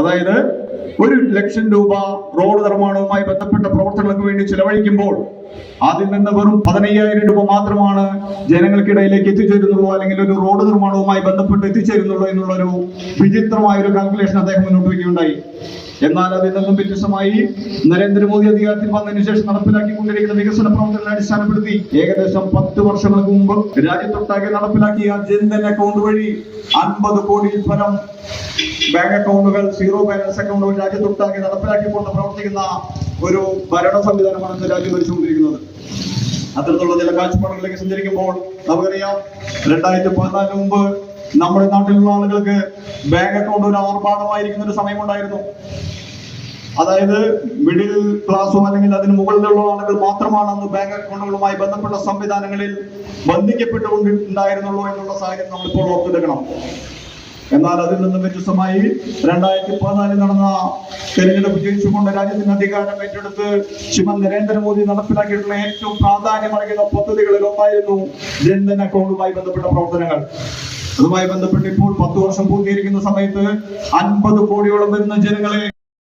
അതായത് ഒരു ലക്ഷം രൂപ റോഡ് നിർമ്മാണവുമായി ബന്ധപ്പെട്ട പ്രവർത്തനങ്ങൾക്ക് വേണ്ടി ചെലവഴിക്കുമ്പോൾ അതിൽ നിന്ന് വെറും പതിനയ്യായിരം രൂപ മാത്രമാണ് ജനങ്ങൾക്കിടയിലേക്ക് എത്തിച്ചേരുന്നുള്ളൂ അല്ലെങ്കിൽ ഒരു റോഡ് നിർമ്മാണവുമായി ബന്ധപ്പെട്ട് എത്തിച്ചേരുന്നുള്ളൂ എന്നുള്ളൊരു വിചിത്രമായ ഒരു കാൽക്കുലേഷൻ അദ്ദേഹം മുന്നോട്ട് വയ്ക്കുകയുണ്ടായി. എന്നാൽ അതിൽ നിന്നും വ്യത്യസ്തമായി നരേന്ദ്രമോദി അധികാരത്തിൽ വന്നതിന് ശേഷം നടപ്പിലാക്കിക്കൊണ്ടിരിക്കുന്ന വികസന പ്രവർത്തനങ്ങളെ അടിസ്ഥാനപ്പെടുത്തി ഏകദേശം പത്ത് വർഷങ്ങൾക്ക് മുമ്പ് രാജ്യത്തൊട്ടാകെ നടപ്പിലാക്കിയ ജൻധൻ അക്കൗണ്ട് വഴി അൻപത് കോടിയിൽ പരം ബാങ്ക് അക്കൗണ്ടുകൾ സീറോ ബാലൻസ് അക്കൗണ്ടുകൾ രാജ്യത്തൊട്ടാകെ നടപ്പിലാക്കിക്കൊണ്ട് പ്രവർത്തിക്കുന്ന ഒരു ഭരണ സംവിധാനമാണ് ഇന്ന് രാജ്യം ഭരിച്ചുകൊണ്ടിരിക്കുന്നത്. അത്തരത്തിലുള്ള ചില കാഴ്ചപ്പാടുകളിലേക്ക് സഞ്ചരിക്കുമ്പോൾ നമുക്കറിയാം രണ്ടായിരത്തി പതിനാലിന് മുമ്പ് നമ്മുടെ നാട്ടിലുള്ള ആളുകൾക്ക് ബാങ്ക് അക്കൗണ്ട് ഒരു ആർഭാടമായിരിക്കുന്ന ഒരു സമയമുണ്ടായിരുന്നു. അതായത് മിഡിൽ ക്ലാസ്സോ അല്ലെങ്കിൽ അതിന് മുകളിലുള്ള ആളുകൾ മാത്രമാണ് അന്ന് ബാങ്ക് അക്കൗണ്ടുകളുമായി ബന്ധപ്പെട്ട സംവിധാനങ്ങളിൽ ബന്ധിക്കപ്പെട്ടുകൊണ്ടുണ്ടായിരുന്നുള്ളൂ എന്നുള്ള സാഹചര്യം നമ്മളിപ്പോൾ ഓർത്തെടുക്കണം. എന്നാൽ അതിൽ നിന്നും വ്യത്യസ്തമായി രണ്ടായിരത്തി പതിനാലിൽ നടന്ന തെരഞ്ഞെടുപ്പ് ജയിച്ചുകൊണ്ട് രാജ്യത്തിന് അധികാരം ഏറ്റെടുത്ത് ശ്രീമൻ നരേന്ദ്രമോദി നടപ്പിലാക്കിയിട്ടുള്ള ഏറ്റവും പ്രാധാന്യമറിയുന്ന പദ്ധതികളിൽ ഒന്നായിരുന്നു ജൻധൻ അക്കൗണ്ടുമായി ബന്ധപ്പെട്ട പ്രവർത്തനങ്ങൾ. അതുമായി ബന്ധപ്പെട്ട് ഇപ്പോൾ പത്ത് വർഷം പൂർത്തീകരിക്കുന്ന സമയത്ത് അൻപത് കോടിയോളം വരുന്ന ജനങ്ങളെ